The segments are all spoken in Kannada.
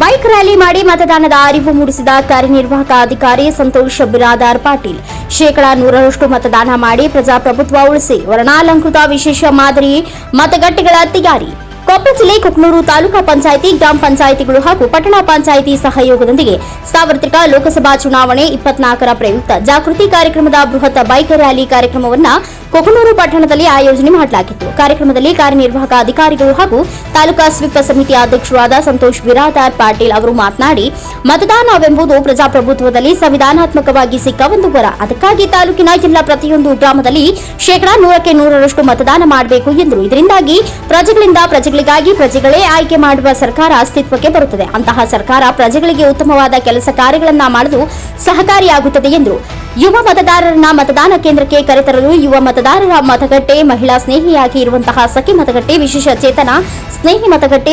ಬೈಕ್ ರ್ಯಾಲಿ ಮಾಡಿ ಮತದಾನದ ಅರಿವು ಮೂಡಿಸಿದ ಕಾರ್ಯನಿರ್ವಾಹಕ ಅಧಿಕಾರಿ ಸಂತೋಷ್ ಬಿರಾದಾರ್ ಪಾಟೀಲ್. ಶೇಕಡಾ ನೂರರಷ್ಟು ಮತದಾನ ಮಾಡಿ ಪ್ರಜಾಪ್ರಭುತ್ವ ಉಳಿಸಿ ವರ್ಣಾಲಂಕೃತ ವಿಶೇಷ ಮಾದರಿ ಮತಗಟ್ಟೆಗಳ ತಯಾರಿ. ಕೊಪ್ಪಳ ಜಿಲ್ಲೆ ಕುಕ್ನೂರು ತಾಲೂಕಾ ಪಂಚಾಯಿತಿ, ಗ್ರಾಮ ಪಂಚಾಯಿತಿಗಳು ಹಾಗೂ ಪಟ್ಟಣ ಪಂಚಾಯಿತಿ ಸಹಯೋಗದೊಂದಿಗೆ ಸಾರ್ವತ್ರಿಕ ಲೋಕಸಭಾ ಚುನಾವಣೆ ಇಪ್ಪತ್ನಾಲ್ಕರ ಪ್ರಯುಕ್ತ ಜಾಗೃತಿ ಕಾರ್ಯಕ್ರಮದ ಬೃಹತ್ ಬೈಕ್ ರ್ಯಾಲಿ ಕಾರ್ಯಕ್ರಮವನ್ನು ಕೊಕನೂರು ಪಟ್ಟಣದಲ್ಲಿ ಆಯೋಜನೆ ಮಾಡಲಾಗಿತ್ತು. ಕಾರ್ಯಕ್ರಮದಲ್ಲಿ ಕಾರ್ಯನಿರ್ವಾಹಕ ಅಧಿಕಾರಿಗಳು ಹಾಗೂ ತಾಲೂಕಾ ಸ್ವೀಪ ಸಮಿತಿ ಅಧ್ಯಕ್ಷರಾದ ಸಂತೋಷ್ ಬಿರಾದಾರ್ ಪಾಟೀಲ್ ಅವರು ಮಾತನಾಡಿ ಮತದಾನವೆಂಬುದು ಪ್ರಜಾಪ್ರಭುತ್ವದಲ್ಲಿ ಸಂವಿಧಾನಾತ್ಮಕವಾಗಿ ಸಿಕ್ಕ ಒಂದು ವರ ಅದಕ್ಕಾಗಿ ತಾಲೂಕಿನ ಜಿಲ್ಲಾ ಪ್ರತಿಯೊಂದು ಗ್ರಾಮದಲ್ಲಿ ಶೇಕಡಾ ನೂರಕ್ಕೆ ನೂರರಷ್ಟು ಮತದಾನ ಮಾಡಬೇಕು ಎಂದರು. ಇದರಿಂದಾಗಿ ಪ್ರಜೆಗಳಿಂದ ಪ್ರಜೆಗಳಿಗಾಗಿ ಪ್ರಜೆಗಳೇ ಆಯ್ಕೆ ಮಾಡುವ ಸರ್ಕಾರ ಅಸ್ತಿತ್ವಕ್ಕೆ ಬರುತ್ತದೆ. ಅಂತಹ ಸರ್ಕಾರ ಪ್ರಜೆಗಳಿಗೆ ಉತ್ತಮವಾದ ಕೆಲಸ ಕಾರ್ಯಗಳನ್ನ ಮಾಡಲು ಸಹಕಾರಿಯಾಗುತ್ತದೆ ಎಂದರು. ಯುವ ಮತದಾರರನ್ನ ಮತದಾನ ಕೇಂದ್ರಕ್ಕೆ ಕರೆತರಲು ಯುವ ಮತದಾರರ ಮತಗಟ್ಟೆ, ಮಹಿಳಾ ಸ್ನೇಹಿಯಾಗಿ ಇರುವಂತಹ ಸಖಿ ಮತಗಟ್ಟೆ, ವಿಶೇಷ ಚೇತನ ಸ್ನೇಹಿ ಮತಗಟ್ಟೆ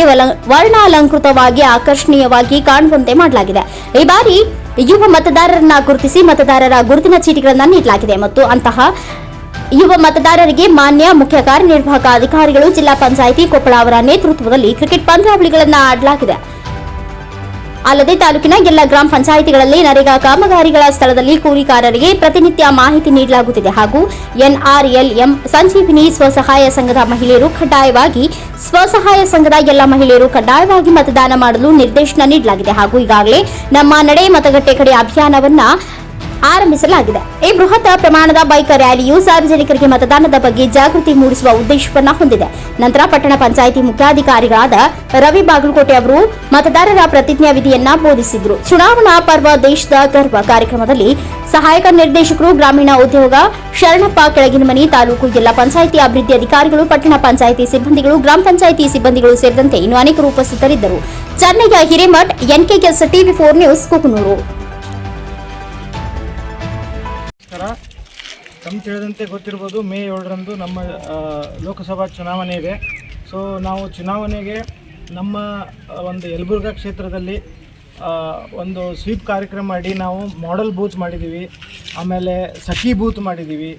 ವರ್ಣಾಲಂಕೃತವಾಗಿ ಆಕರ್ಷಣೀಯವಾಗಿ ಕಾಣುವಂತೆ ಮಾಡಲಾಗಿದೆ. ಈ ಬಾರಿ ಯುವ ಮತದಾರರನ್ನ ಗುರುತಿಸಿ ಮತದಾರರ ಗುರುತಿನ ಚೀಟಿಗಳನ್ನು ನೀಡಲಾಗಿದೆ ಮತ್ತು ಅಂತಹ ಯುವ ಮತದಾರರಿಗೆ ಮಾನ್ಯ ಮುಖ್ಯ ಕಾರ್ಯನಿರ್ವಾಹಕ ಅಧಿಕಾರಿಗಳು ಜಿಲ್ಲಾ ಪಂಚಾಯಿತಿ ಕೊಪ್ಪಳ ಅವರ ನೇತೃತ್ವದಲ್ಲಿ ಕ್ರಿಕೆಟ್ ಪಂದ್ಯಾವಳಿಗಳನ್ನು ಆಡಲಾಗಿದೆ. ಅಲ್ಲದೆ ತಾಲೂಕಿನ ಎಲ್ಲ ಗ್ರಾಮ ಪಂಚಾಯಿತಿಗಳಲ್ಲಿ ನರೇಗಾ ಕಾಮಗಾರಿಗಳ ಸ್ಥಳದಲ್ಲಿ ಕೂಲಿಕಾರರಿಗೆ ಪ್ರತಿನಿತ್ಯ ಮಾಹಿತಿ ನೀಡಲಾಗುತ್ತಿದೆ ಹಾಗೂ ಎನ್ಆರ್ಎಲ್ಎಂ ಸಂಜೀವಿನಿ ಸ್ವಸಹಾಯ ಸಂಘದ ಮಹಿಳೆಯರು ಕಡ್ಡಾಯವಾಗಿ ಸ್ವಸಹಾಯ ಸಂಘದ ಎಲ್ಲ ಮಹಿಳೆಯರು ಕಡ್ಡಾಯವಾಗಿ ಮತದಾನ ಮಾಡಲು ನಿರ್ದೇಶನ ನೀಡಲಾಗಿದೆ ಹಾಗೂ ಈಗಾಗಲೇ ನಮ್ಮ ನಡೆ ಮತಗಟ್ಟೆ ಕಡೆ ಅಭಿಯಾನವನ್ನ ಆರಂಭಿಸಲಾಗಿದೆ. ಈ ಬೃಹತ್ ಪ್ರಮಾಣದ ಬೈಕ್ ರ್ಯಾಲಿಯು ಸಾರ್ವಜನಿಕರಿಗೆ ಮತದಾನದ ಬಗ್ಗೆ ಜಾಗೃತಿ ಮೂಡಿಸುವ ಉದ್ದೇಶವನ್ನು ಹೊಂದಿದೆ. ನಂತರ ಪಟ್ಟಣ ಪಂಚಾಯಿತಿ ಮುಖ್ಯಾಧಿಕಾರಿಗಳಾದ ರವಿ ಬಾಗಲಕೋಟೆ ಅವರು ಮತದಾರರ ಪ್ರತಿಜ್ಞಾ ವಿಧಿಯನ್ನ ಬೋಧಿಸಿದ್ರು. ಚುನಾವಣಾ ಪರ್ವ ದೇಶದ ಗರ್ವ ಕಾರ್ಯಕ್ರಮದಲ್ಲಿ ಸಹಾಯಕ ನಿರ್ದೇಶಕರು, ಗ್ರಾಮೀಣ ಉದ್ಯೋಗ, ಶರಣಪ್ಪ, ಕೆಳಗಿನಮನಿ ತಾಲೂಕು ಜಿಲ್ಲಾ ಪಂಚಾಯಿತಿ ಅಭಿವೃದ್ಧಿ ಅಧಿಕಾರಿಗಳು, ಪಟ್ಟಣ ಪಂಚಾಯಿತಿ ಸಿಬ್ಬಂದಿಗಳು, ಗ್ರಾಮ ಪಂಚಾಯಿತಿ ಸಿಬ್ಬಂದಿಗಳು ಸೇರಿದಂತೆ ಇನ್ನು ಅನೇಕರು ಉಪಸ್ಥಿತರಿದ್ದರು. ಚೆನ್ನೈಯ ಹಿರೇಮಠ್ ಎನ್ಕೆ ಕೆಲಸ ಟಿವಿ ಫೋರ್ ನ್ಯೂಸ್, ಕುಕನೂರು. ತಮ್ಮ ತಿಳಿದಂತೆ ಗೊತ್ತಿರ್ಬೋದು ಮೇ ಏಳರಂದು ನಮ್ಮ ಲೋಕಸಭಾ ಚುನಾವಣೆ ಇದೆ. ಸೊ ನಾವು ಚುನಾವಣೆಗೆ ನಮ್ಮ ಒಂದು ಯಲಬುರ್ಗಾ ಕ್ಷೇತ್ರದಲ್ಲಿ ಒಂದು ಸ್ವೀಪ್ ಕಾರ್ಯಕ್ರಮ ಮಾಡಿ ನಾವು ಮಾಡೆಲ್ ಬೂತ್ ಮಾಡಿದ್ದೀವಿ ಆಮೇಲೆ ಸಖಿ ಬೂತ್ ಮಾಡಿದ್ದೀವಿ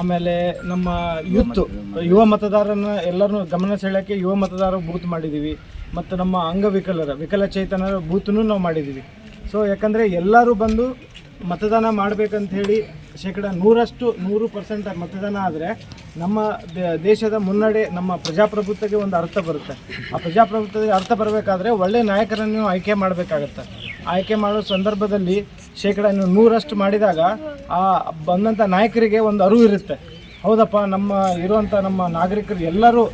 ಆಮೇಲೆ ನಮ್ಮ ಯೂತ್, ಯುವ ಮತದಾರನ ಎಲ್ಲರನ್ನು ಗಮನ ಸೆಳೆಯೋಕ್ಕೆ ಯುವ ಮತದಾರ ಬೂತ್ ಮಾಡಿದ್ದೀವಿ ಮತ್ತು ನಮ್ಮ ಅಂಗವಿಕಲರ ವಿಕಲಚೇತನರ ಬೂತನ್ನು ನಾವು ಮಾಡಿದ್ದೀವಿ ಸೊ ಯಾಕಂದರೆ ಎಲ್ಲರೂ ಬಂದು ಮತದಾನ ಮಾಡಬೇಕಂತ ಹೇಳಿ ಶೇಕಡ ನೂರಷ್ಟು ನೂರು ಪರ್ಸೆಂಟ್ ಮತದಾನ ಆದರೆ ನಮ್ಮ ದೇಶದ ಮುನ್ನಡೆ ನಮ್ಮ ಪ್ರಜಾಪ್ರಭುತ್ವಕ್ಕೆ ಒಂದು ಅರ್ಥ ಬರುತ್ತೆ. ಆ ಪ್ರಜಾಪ್ರಭುತ್ವಕ್ಕೆ ಅರ್ಥ ಬರಬೇಕಾದ್ರೆ ಒಳ್ಳೆ ನಾಯಕರನ್ನು ಆಯ್ಕೆ ಮಾಡಬೇಕಾಗತ್ತೆ. ಆಯ್ಕೆ ಮಾಡೋ ಸಂದರ್ಭದಲ್ಲಿ ಶೇಕಡ ನೀವು ನೂರಷ್ಟು ಮಾಡಿದಾಗ ಆ ಬಂದಂಥ ನಾಯಕರಿಗೆ ಒಂದು ಅರಿವು ಇರುತ್ತೆ. ಹೌದಪ್ಪ, ನಮ್ಮ ಇರುವಂಥ ನಮ್ಮ ನಾಗರಿಕರು ಎಲ್ಲರೂ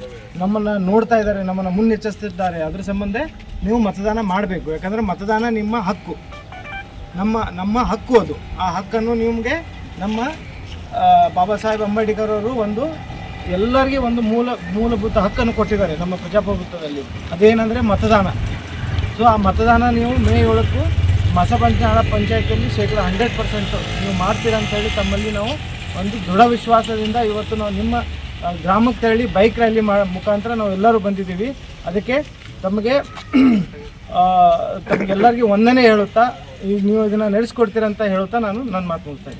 ನಮ್ಮನ್ನು ನೋಡ್ತಾ ಇದ್ದಾರೆ, ನಮ್ಮನ್ನು ಮುನ್ನೆಚ್ಚರಿಸ್ತಿದ್ದಾರೆ. ಅದ್ರ ಸಂಬಂಧ ನೀವು ಮತದಾನ ಮಾಡಬೇಕು. ಯಾಕಂದರೆ ಮತದಾನ ನಿಮ್ಮ ಹಕ್ಕು. ನಮ್ಮ ನಮ್ಮ ಹಕ್ಕು ಅದು. ಆ ಹಕ್ಕನ್ನು ನಿಮಗೆ ನಮ್ಮ ಬಾಬಾ ಸಾಹೇಬ್ ಅಂಬೇಡ್ಕರ್ ಅವರು ಒಂದು ಎಲ್ಲರಿಗೆ ಒಂದು ಮೂಲ, ಮೂಲಭೂತ ಹಕ್ಕನ್ನು ಕೊಟ್ಟಿದ್ದಾರೆ ನಮ್ಮ ಪ್ರಜಾಪ್ರಭುತ್ವದಲ್ಲಿ. ಅದೇನೆಂದರೆ ಮತದಾನ. ಸೊ ಆ ಮತದಾನ ನೀವು ಮೇ ಏಳಕ್ಕೂ ಮಸಪಂಚನಾಳ ಪಂಚಾಯತಿಯಲ್ಲಿ ಶೇಕಡ ಹಂಡ್ರೆಡ್ ಪರ್ಸೆಂಟ್ ನೀವು ಮಾಡ್ತೀರಾ ಅಂತ ಹೇಳಿ ತಮ್ಮಲ್ಲಿ ನಾವು ಒಂದು ದೃಢ ವಿಶ್ವಾಸದಿಂದ ಇವತ್ತು ನಾವು ನಿಮ್ಮ ಗ್ರಾಮಕ್ಕೆ ತೆರಳಿ ಬೈಕ್ ರ್ಯಾಲಿ ಮಾ, ಮುಖಾಂತರ ನಾವು ಎಲ್ಲರೂ ಬಂದಿದ್ದೀವಿ. ಅದಕ್ಕೆ ತಮಗೆ ತಮಗೆಲ್ಲರಿಗೂ ಒಂದನೇ ಹೇಳುತ್ತಾ ಈಗ ನೀವು ಇದನ್ನು ನಡೆಸ್ಕೊಡ್ತೀರಂತ ಹೇಳುತ್ತಾ ನಾನು ನನ್ನ ಮಾತು ಮುಗಿಸ್ತಾ ಇದ್ದೀನಿ.